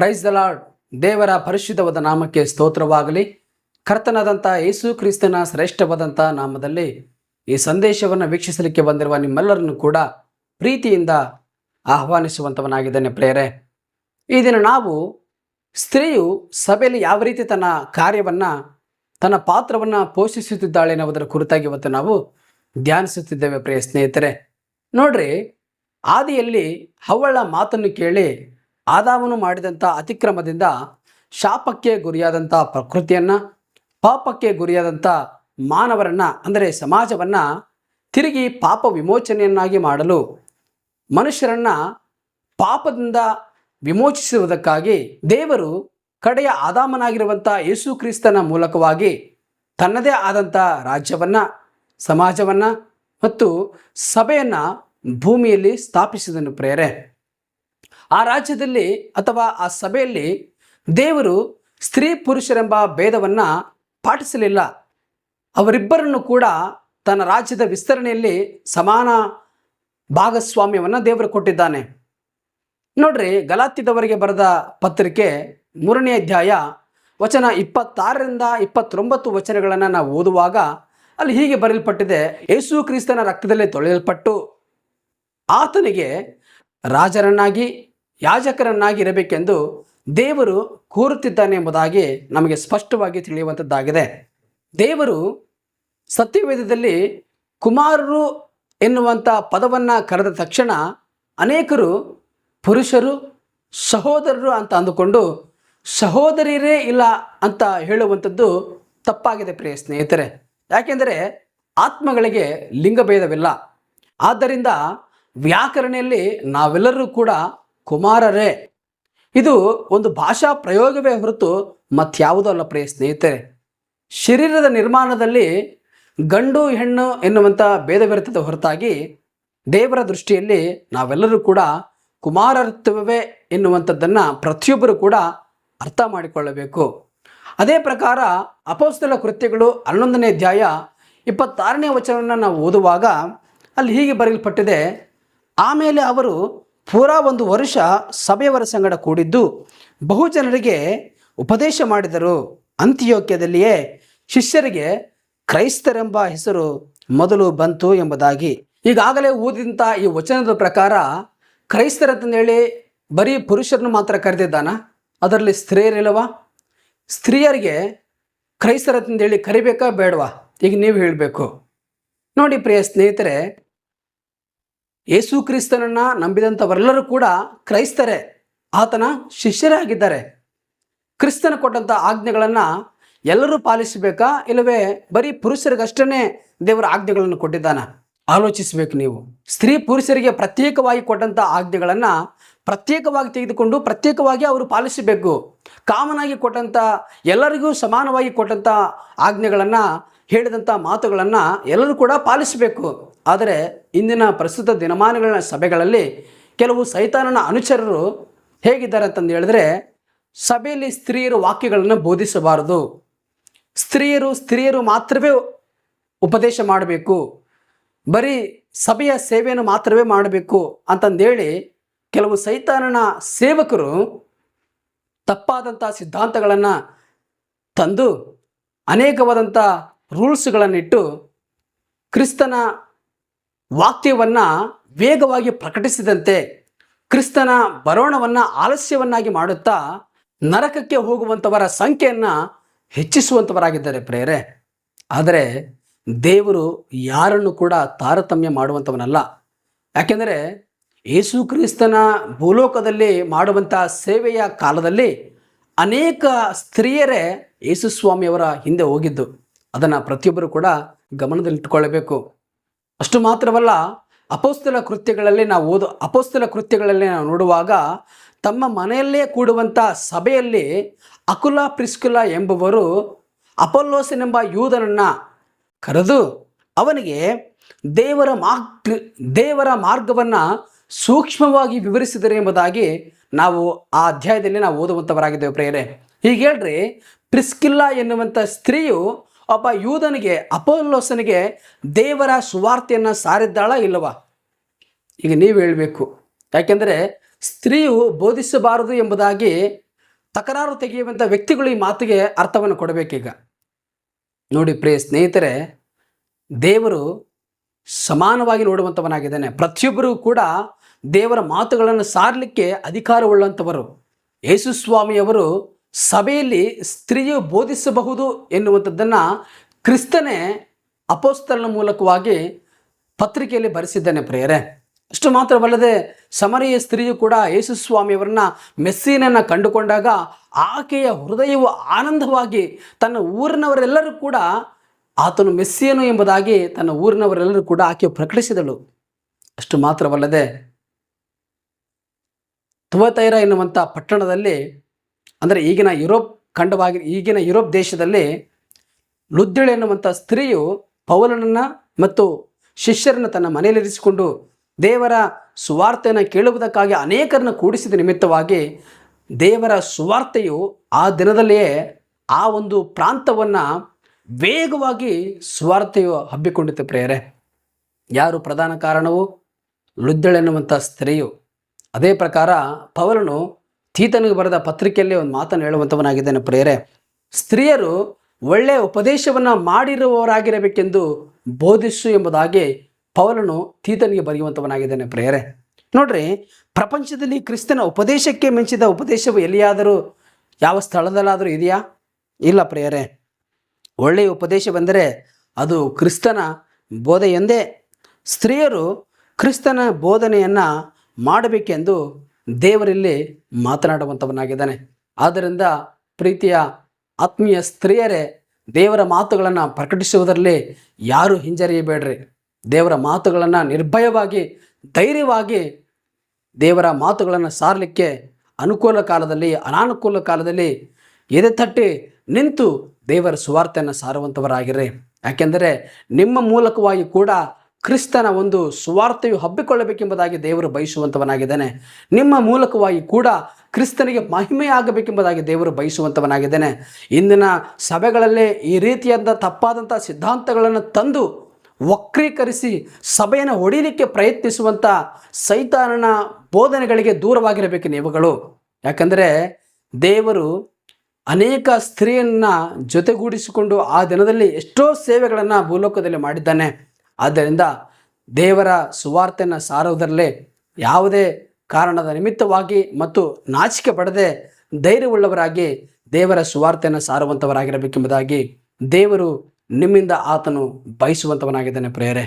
Praise the lord ದೇವರ ಪರಿಶುದ್ಧವಾದ ನಾಮಕ್ಕೆ ಸ್ತೋತ್ರವಾಗಲಿ. ಕರ್ತನಾದಂಥ ಯೇಸು ಕ್ರಿಸ್ತನ ಶ್ರೇಷ್ಠವಾದಂಥ ನಾಮದಲ್ಲಿ ಈ ಸಂದೇಶವನ್ನು ವೀಕ್ಷಿಸಲಿಕ್ಕೆ ಬಂದಿರುವ ನಿಮ್ಮೆಲ್ಲರನ್ನು ಕೂಡ ಪ್ರೀತಿಯಿಂದ ಆಹ್ವಾನಿಸುವಂಥವನಾಗಿದ್ದೇನೆ ಪ್ರೇರೆ ಈ ದಿನ ನಾವು ಸ್ತ್ರೀಯು ಸಭೆಯಲ್ಲಿ ಯಾವ ರೀತಿ ತನ್ನ ಕಾರ್ಯವನ್ನು, ತನ್ನ ಪಾತ್ರವನ್ನು ಪೋಷಿಸುತ್ತಿದ್ದಾಳೆ ಎನ್ನುವುದರ ಕುರಿತಾಗಿ ಇವತ್ತು ನಾವು ಧ್ಯಾನಿಸುತ್ತಿದ್ದೇವೆ ಪ್ರಿಯ ಸ್ನೇಹಿತರೆ. ನೋಡ್ರಿ, ಆದಿಯಲ್ಲಿ ಅವಳ ಮಾತನ್ನು ಕೇಳಿ ಆದಾಮನು ಮಾಡಿದಂಥ ಅತಿಕ್ರಮದಿಂದ ಶಾಪಕ್ಕೆ ಗುರಿಯಾದಂಥ ಪ್ರಕೃತಿಯನ್ನು, ಪಾಪಕ್ಕೆ ಗುರಿಯಾದಂಥ ಮಾನವರನ್ನು, ಅಂದರೆ ಸಮಾಜವನ್ನು ತಿರುಗಿ ಪಾಪ ವಿಮೋಚನೆಯನ್ನಾಗಿ ಮಾಡಲು ಮನುಷ್ಯರನ್ನು ಪಾಪದಿಂದ ವಿಮೋಚಿಸುವುದಕ್ಕಾಗಿ ದೇವರು ಕಡೆಯ ಆದಾಮನಾಗಿರುವಂಥ ಯೇಸು ಕ್ರಿಸ್ತನ ಮೂಲಕವಾಗಿ ತನ್ನದೇ ಆದಂಥ ರಾಜ್ಯವನ್ನು, ಸಮಾಜವನ್ನು ಮತ್ತು ಸಭೆಯನ್ನು ಭೂಮಿಯಲ್ಲಿ ಸ್ಥಾಪಿಸಿದನು ಪ್ರೇರೆ ಆ ರಾಜ್ಯದಲ್ಲಿ ಅಥವಾ ಆ ಸಭೆಯಲ್ಲಿ ದೇವರು ಸ್ತ್ರೀ ಪುರುಷರೆಂಬ ಭೇದವನ್ನು ಪಾಟಿಸಲಿಲ್ಲ. ಅವರಿಬ್ಬರನ್ನು ಕೂಡ ತನ್ನ ರಾಜ್ಯದ ವಿಸ್ತರಣೆಯಲ್ಲಿ ಸಮಾನ ಭಾಗಸ್ವಾಮ್ಯವನ್ನು ದೇವರು ಕೊಟ್ಟಿದ್ದಾನೆ. ನೋಡ್ರಿ ಗಲಾತಿದವರಿಗೆ ಬರೆದ ಪತ್ರಿಕೆ ಮೂರನೇ ಅಧ್ಯಾಯ ವಚನ ಇಪ್ಪತ್ತಾರರಿಂದ ಇಪ್ಪತ್ತೊಂಬತ್ತು ವಚನಗಳನ್ನು ನಾವು ಓದುವಾಗ ಅಲ್ಲಿ ಹೀಗೆ ಬರೆಯಲ್ಪಟ್ಟಿದೆ, ಯೇಸು ಕ್ರಿಸ್ತನ ರಕ್ತದಲ್ಲಿ ತೊಳೆಯಲ್ಪಟ್ಟು ಆತನಿಗೆ ರಾಜರನ್ನಾಗಿ ಯಾಜಕರನ್ನಾಗಿ ಇರಬೇಕೆಂದು ದೇವರು ಕೋರುತ್ತಿದ್ದಾನೆ ಎಂಬುದಾಗಿ ನಮಗೆ ಸ್ಪಷ್ಟವಾಗಿ ತಿಳಿಯುವಂಥದ್ದಾಗಿದೆ. ದೇವರು ಸತ್ಯವೇದದಲ್ಲಿ ಕುಮಾರರು ಎನ್ನುವಂಥ ಪದವನ್ನು ಕರೆದ ತಕ್ಷಣ ಅನೇಕರು ಪುರುಷರು, ಸಹೋದರರು ಅಂತ ಅಂದುಕೊಂಡು ಸಹೋದರಿಯರೇ ಇಲ್ಲ ಅಂತ ಹೇಳುವಂಥದ್ದು ತಪ್ಪಾಗಿದೆ ಪ್ರಿಯ ಸ್ನೇಹಿತರೆ. ಯಾಕೆಂದರೆ ಆತ್ಮಗಳಿಗೆ ಲಿಂಗಭೇದವಿಲ್ಲ. ಆದ್ದರಿಂದ ವ್ಯಾಕರಣೆಯಲ್ಲಿ ನಾವೆಲ್ಲರೂ ಕೂಡ ಕುಮಾರರೇ, ಇದು ಒಂದು ಭಾಷಾ ಪ್ರಯೋಗವೇ ಹೊರತು ಮತ್ಯಾವುದೂ ಅಲ್ಲ ಪ್ರಿಯ ಸ್ನೇಹಿತರೆ. ಶರೀರದ ನಿರ್ಮಾಣದಲ್ಲಿ ಗಂಡು, ಹೆಣ್ಣು ಎನ್ನುವಂಥ ಭೇದವಿರುತ್ತದೆ ಹೊರತಾಗಿ ದೇವರ ದೃಷ್ಟಿಯಲ್ಲಿ ನಾವೆಲ್ಲರೂ ಕೂಡ ಕುಮಾರತ್ವವೇ ಎನ್ನುವಂಥದ್ದನ್ನು ಪ್ರತಿಯೊಬ್ಬರು ಕೂಡ ಅರ್ಥ ಮಾಡಿಕೊಳ್ಳಬೇಕು. ಅದೇ ಪ್ರಕಾರ ಅಪೋಸ್ತಲ ಕೃತ್ಯಗಳು ಹನ್ನೊಂದನೇ ಅಧ್ಯಾಯ ಇಪ್ಪತ್ತಾರನೇ ವಚನವನ್ನು ನಾವು ಓದುವಾಗ ಅಲ್ಲಿ ಹೀಗೆ ಬರೆಯಲ್ಪಟ್ಟಿದೆ, ಆಮೇಲೆ ಅವರು ಪೂರಾ ಒಂದು ವರ್ಷ ಸಭೆಯವರ ಸಂಗಡ ಕೂಡಿದ್ದು ಬಹು ಜನರಿಗೆ ಉಪದೇಶ ಮಾಡಿದರು. ಅಂತ್ಯೋಕ್ಯದಲ್ಲಿಯೇ ಶಿಷ್ಯರಿಗೆ ಕ್ರೈಸ್ತರೆಂಬ ಹೆಸರು ಮೊದಲು ಬಂತು ಎಂಬುದಾಗಿ. ಈಗಾಗಲೇ ಓದಿದಂಥ ಈ ವಚನದ ಪ್ರಕಾರ ಕ್ರೈಸ್ತರಂತಂದೇಳಿ ಬರೀ ಪುರುಷರನ್ನು ಮಾತ್ರ ಕರೆದಿದ್ದಾನ? ಅದರಲ್ಲಿ ಸ್ತ್ರೀಯರಿಲ್ಲವ? ಸ್ತ್ರೀಯರಿಗೆ ಕ್ರೈಸ್ತರಂತಂದೇಳಿ ಕರಿಬೇಕಾ ಬೇಡವಾ? ಈಗ ನೀವು ಹೇಳಬೇಕು. ನೋಡಿ ಪ್ರಿಯ ಸ್ನೇಹಿತರೆ ಯೇಸು ಕ್ರಿಸ್ತನನ್ನು ನಂಬಿದಂಥವರೆಲ್ಲರೂ ಕೂಡ ಕ್ರೈಸ್ತರೇ. ಆತನ ಶಿಷ್ಯರೇ ಆಗಿದ್ದಾರೆ ಕ್ರಿಸ್ತನ ಕೊಟ್ಟಂಥ ಆಜ್ಞೆಗಳನ್ನು ಎಲ್ಲರೂ ಪಾಲಿಸಬೇಕಾ? ಇಲ್ಲವೇ ಬರೀ ಪುರುಷರಿಗಷ್ಟೇ ದೇವರ ಆಜ್ಞೆಗಳನ್ನು ಕೊಟ್ಟಿದ್ದಾನ? ಆಲೋಚಿಸಬೇಕು ನೀವು. ಸ್ತ್ರೀ ಪುರುಷರಿಗೆ ಪ್ರತ್ಯೇಕವಾಗಿ ಕೊಟ್ಟಂಥ ಆಜ್ಞೆಗಳನ್ನು ಪ್ರತ್ಯೇಕವಾಗಿ ತೆಗೆದುಕೊಂಡು ಪ್ರತ್ಯೇಕವಾಗಿ ಅವರು ಪಾಲಿಸಬೇಕು. ಕಾಮನಾಗಿ ಕೊಟ್ಟಂಥ ಎಲ್ಲರಿಗೂ ಸಮಾನವಾಗಿ ಕೊಟ್ಟಂಥ ಆಜ್ಞೆಗಳನ್ನು ಹೇಳಿದಂಥ ಮಾತುಗಳನ್ನು ಎಲ್ಲರೂ ಕೂಡ ಪಾಲಿಸಬೇಕು. ಆದರೆ ಇಂದಿನ ಪ್ರಸ್ತುತ ದಿನಮಾನಗಳ ಸಭೆಗಳಲ್ಲಿ ಕೆಲವು ಸೈತಾನನ ಅನುಚರರು ಹೇಗಿದ್ದಾರೆ ಅಂತಂದು ಹೇಳಿದ್ರೆ, ಸಭೆಯಲ್ಲಿ ಸ್ತ್ರೀಯರು ವಾಕ್ಯಗಳನ್ನು ಬೋಧಿಸಬಾರದು. ಸ್ತ್ರೀಯರು ಸ್ತ್ರೀಯರು ಮಾತ್ರವೇ ಉಪದೇಶ ಮಾಡಬೇಕು. ಬರೀ ಸಭೆಯ ಸೇವೆಯನ್ನು ಮಾತ್ರವೇ ಮಾಡಬೇಕು ಅಂತಂದೇಳಿ ಕೆಲವು ಸೈತಾನನ ಸೇವಕರು ತಪ್ಪಾದಂಥ ಸಿದ್ಧಾಂತಗಳನ್ನು ತಂದು ಅನೇಕವಾದಂಥ ರೂಲ್ಸ್ಗಳನ್ನಿಟ್ಟು ಕ್ರಿಸ್ತನ ವಾಕ್ಯವನ್ನು ವೇಗವಾಗಿ ಪ್ರಕಟಿಸಿದಂತೆ ಕ್ರಿಸ್ತನ ಬರೋಣವನ್ನು ಆಲಸ್ಯವನ್ನಾಗಿ ಮಾಡುತ್ತಾ ನರಕಕ್ಕೆ ಹೋಗುವಂಥವರ ಸಂಖ್ಯೆಯನ್ನು ಹೆಚ್ಚಿಸುವಂಥವರಾಗಿದ್ದಾರೆ ಪ್ರೇರೆ. ಆದರೆ ದೇವರು ಯಾರನ್ನು ಕೂಡ ತಾರತಮ್ಯ ಮಾಡುವಂಥವನಲ್ಲ ಯಾಕೆಂದರೆ ಯೇಸು ಕ್ರಿಸ್ತನ ಭೂಲೋಕದಲ್ಲಿ ಮಾಡುವಂಥ ಸೇವೆಯ ಕಾಲದಲ್ಲಿ ಅನೇಕ ಸ್ತ್ರೀಯರೇ ಯೇಸುಸ್ವಾಮಿಯವರ ಹಿಂದೆ ಹೋಗಿದ್ದು. ಅದನ್ನು ಪ್ರತಿಯೊಬ್ಬರು ಕೂಡ ಗಮನದಲ್ಲಿಟ್ಟುಕೊಳ್ಳಬೇಕು. ಅಷ್ಟು ಮಾತ್ರವಲ್ಲ, ಅಪೋಸ್ತಲ ಕೃತ್ಯಗಳಲ್ಲಿ ನಾವು ಓದು, ಅಪೋಸ್ತಲ ಕೃತ್ಯಗಳಲ್ಲಿ ನಾವು ನೋಡುವಾಗ ತಮ್ಮ ಮನೆಯಲ್ಲೇ ಕೂಡುವಂಥ ಸಭೆಯಲ್ಲಿ ಅಕುಲ ಪ್ರಿಸ್ಕುಲ ಎಂಬುವರು ಅಪೋಲ್ಲೋಸನೆಂಬ ಯೂದನನ್ನು ಕರೆದು ಅವನಿಗೆ ದೇವರ ಮಾರ್ಗ, ದೇವರ ಮಾರ್ಗವನ್ನು ಸೂಕ್ಷ್ಮವಾಗಿ ವಿವರಿಸಿದರೆ ಎಂಬುದಾಗಿ ನಾವು ಆ ಅಧ್ಯಾಯದಲ್ಲಿ ನಾವು ಓದುವಂಥವರಾಗಿದ್ದೇವೆ ಪ್ರೇರೆ ಹೀಗೆ ಹೇಳ್ರಿ, ಪ್ರಿಸ್ಕಿಲ್ಲ ಎನ್ನುವಂಥ ಸ್ತ್ರೀಯು ಒಬ್ಬ ಯೂದನಿಗೆ, ಅಪೋಲ್ಲೋಸನಿಗೆ ದೇವರ ಸುವಾರ್ತೆಯನ್ನು ಸಾರಿದ್ದಾಳ ಇಲ್ಲವ? ಈಗ ನೀವು ಹೇಳಬೇಕು. ಯಾಕೆಂದರೆ ಸ್ತ್ರೀಯು ಬೋಧಿಸಬಾರದು ಎಂಬುದಾಗಿ ತಕರಾರು ತೆಗೆಯುವಂಥ ವ್ಯಕ್ತಿಗಳು ಈ ಮಾತಿಗೆ ಅರ್ಥವನ್ನು ಕೊಡಬೇಕೀಗ. ನೋಡಿ ಪ್ರಿಯ ಸ್ನೇಹಿತರೆ, ದೇವರು ಸಮಾನವಾಗಿ ನೋಡುವಂಥವನಾಗಿದ್ದಾನೆ ಪ್ರತಿಯೊಬ್ಬರೂ ಕೂಡ ದೇವರ ಮಾತುಗಳನ್ನು ಸಾರಲಿಕ್ಕೆ ಅಧಿಕಾರವುಳ್ಳಂಥವರು. ಯೇಸುಸ್ವಾಮಿಯವರು ಸಭೆಯಲ್ಲಿ ಸ್ತ್ರೀಯು ಬೋಧಿಸಬಹುದು ಎನ್ನುವಂಥದ್ದನ್ನು ಕ್ರಿಸ್ತನೇ ಅಪೋಸ್ತಲನ ಮೂಲಕವಾಗಿ ಪತ್ರಿಕೆಯಲ್ಲಿ ಬರೆಸಿದ್ದಾನೆ ಪ್ರಿಯರೇ. ಅಷ್ಟು ಮಾತ್ರವಲ್ಲದೆ ಸಮರಿಯ ಸ್ತ್ರೀಯು ಕೂಡ ಯೇಸುಸ್ವಾಮಿಯವರನ್ನ ಮೆಸ್ಸಿನನ್ನು ಕಂಡುಕೊಂಡಾಗ ಆಕೆಯ ಹೃದಯವು ಆನಂದವಾಗಿ ತನ್ನ ಊರಿನವರೆಲ್ಲರೂ ಕೂಡ ಆತನು ಮೆಸ್ಸಿಯನು ಎಂಬುದಾಗಿ ತನ್ನ ಊರಿನವರೆಲ್ಲರೂ ಕೂಡ ಆಕೆ ಪ್ರಕಟಿಸಿದಳು. ಅಷ್ಟು ಮಾತ್ರವಲ್ಲದೆ ತುವತೈರ ಎನ್ನುವಂಥ ಪಟ್ಟಣದಲ್ಲಿ ಅಂದರೆ ಈಗಿನ ಯುರೋಪ್ ಖಂಡವಾಗಿ, ಈಗಿನ ಯುರೋಪ್ ದೇಶದಲ್ಲಿ ಲುದ್ದಿಳೆ ಎನ್ನುವಂಥ ಸ್ತ್ರೀಯು ಪೌಲನನ್ನು ಮತ್ತು ಶಿಷ್ಯರನ್ನು ತನ್ನ ಮನೆಯಲ್ಲಿರಿಸಿಕೊಂಡು ದೇವರ ಸುವಾರ್ತೆಯನ್ನು ಕೇಳುವುದಕ್ಕಾಗಿ ಅನೇಕರನ್ನು ಕೂಡಿಸಿದ ನಿಮಿತ್ತವಾಗಿ ದೇವರ ಸುವಾರ್ತೆಯು ಆ ದಿನದಲ್ಲಿಯೇ ಆ ಒಂದು ಪ್ರಾಂತವನ್ನು ವೇಗವಾಗಿ ಸುವಾರ್ತೆಯು ಹಬ್ಬಿಕೊಂಡಿತ್ತು ಪ್ರೇಯರೆ. ಯಾರು ಪ್ರಧಾನ ಕಾರಣವು ಲುದ್ದಳೆನ್ನುವಂಥ ಸ್ತ್ರೀಯು. ಅದೇ ಪ್ರಕಾರ ಪೌಲನು ತೀತನಿಗೆ ಬರೆದ ಪತ್ರಿಕೆಯಲ್ಲಿ ಒಂದು ಮಾತನ್ನು ಹೇಳುವಂಥವನಾಗಿದ್ದಾನೆ ಪ್ರೇರೆ ಸ್ತ್ರೀಯರು ಒಳ್ಳೆಯ ಉಪದೇಶವನ್ನು ಮಾಡಿರುವವರಾಗಿರಬೇಕೆಂದು ಬೋಧಿಸು ಎಂಬುದಾಗಿ ಪೌಲನು ತೀತನಿಗೆ ಬರೆಯುವಂಥವನಾಗಿದ್ದಾನೆ ಪ್ರೇರೆ ನೋಡ್ರಿ, ಪ್ರಪಂಚದಲ್ಲಿ ಕ್ರಿಸ್ತನ ಉಪದೇಶಕ್ಕೆ ಮಿಂಚಿದ ಉಪದೇಶವು ಎಲ್ಲಿಯಾದರೂ, ಯಾವ ಸ್ಥಳದಲ್ಲಾದರೂ ಇದೆಯಾ? ಇಲ್ಲ ಪ್ರೇರೆ ಒಳ್ಳೆಯ ಉಪದೇಶವೆಂದರೆ ಅದು ಕ್ರಿಸ್ತನ ಬೋಧೆಯೆಂದೇ. ಸ್ತ್ರೀಯರು ಕ್ರಿಸ್ತನ ಬೋಧನೆಯನ್ನು ಮಾಡಬೇಕೆಂದು ದೇವರಲ್ಲಿ ಮಾತನಾಡುವಂಥವನಾಗಿದ್ದಾನೆ. ಆದ್ದರಿಂದ ಪ್ರೀತಿಯ ಆತ್ಮೀಯ ಸ್ತ್ರೀಯರೇ, ದೇವರ ಮಾತುಗಳನ್ನು ಪ್ರಕಟಿಸುವುದರಲ್ಲಿ ಯಾರು ಹಿಂಜರಿಯಬೇಡ್ರಿ. ದೇವರ ಮಾತುಗಳನ್ನು ನಿರ್ಭಯವಾಗಿ, ಧೈರ್ಯವಾಗಿ ದೇವರ ಮಾತುಗಳನ್ನು ಸಾರಲಿಕ್ಕೆ ಅನುಕೂಲ ಕಾಲದಲ್ಲಿ, ಅನಾನುಕೂಲ ಕಾಲದಲ್ಲಿ ಎದೆ ತಟ್ಟಿ ನಿಂತು ದೇವರ ಸುವಾರ್ತೆಯನ್ನು ಸಾರುವಂಥವರಾಗಿರ್ರಿ. ಯಾಕೆಂದರೆ ನಿಮ್ಮ ಮೂಲಕವಾಗಿ ಕೂಡ ಕ್ರಿಸ್ತನ ಒಂದು ಸುವಾರ್ತೆಯು ಹಬ್ಬಿಕೊಳ್ಳಬೇಕೆಂಬುದಾಗಿ ದೇವರು ಬಯಸುವಂಥವನಾಗಿದ್ದಾನೆ. ನಿಮ್ಮ ಮೂಲಕವಾಗಿ ಕೂಡ ಕ್ರಿಸ್ತನಿಗೆ ಮಹಿಮೆಯಾಗಬೇಕೆಂಬುದಾಗಿ ದೇವರು ಬಯಸುವಂಥವನಾಗಿದ್ದಾನೆ. ಇಂದಿನ ಸಭೆಗಳಲ್ಲೇ ಈ ರೀತಿಯಾದ ತಪ್ಪಾದಂಥ ಸಿದ್ಧಾಂತಗಳನ್ನು ತಂದು ವಕ್ರೀಕರಿಸಿ ಸಭೆಯನ್ನು ಹೊಡಿಲಿಕ್ಕೆ ಪ್ರಯತ್ನಿಸುವಂಥ ಸೈತಾನನ ಬೋಧನೆಗಳಿಗೆ ದೂರವಾಗಿರಬೇಕು ನೀವುಗಳು. ಯಾಕಂದರೆ ದೇವರು ಅನೇಕ ಸ್ತ್ರೀಯನ್ನು ಜೊತೆಗೂಡಿಸಿಕೊಂಡು ಆ ದಿನದಲ್ಲಿ ಎಷ್ಟೋ ಸೇವೆಗಳನ್ನು ಭೂಲೋಕದಲ್ಲಿ ಮಾಡಿದ್ದಾನೆ. ಆದ್ದರಿಂದ ದೇವರ ಸುವಾರ್ತೆಯನ್ನು ಸಾರುವುದರಲ್ಲೇ ಯಾವುದೇ ಕಾರಣದ ನಿಮಿತ್ತವಾಗಿ ಮತ್ತು ನಾಚಿಕೆ ಪಡದೆ ಧೈರ್ಯವುಳ್ಳವರಾಗಿ ದೇವರ ಸುವಾರ್ತೆಯನ್ನು ಸಾರುವಂಥವರಾಗಿರಬೇಕೆಂಬುದಾಗಿ ದೇವರು ನಿಮ್ಮಿಂದ ಆತನು ಬಯಸುವಂಥವನಾಗಿದ್ದಾನೆ ಪ್ರೇಯರೆ.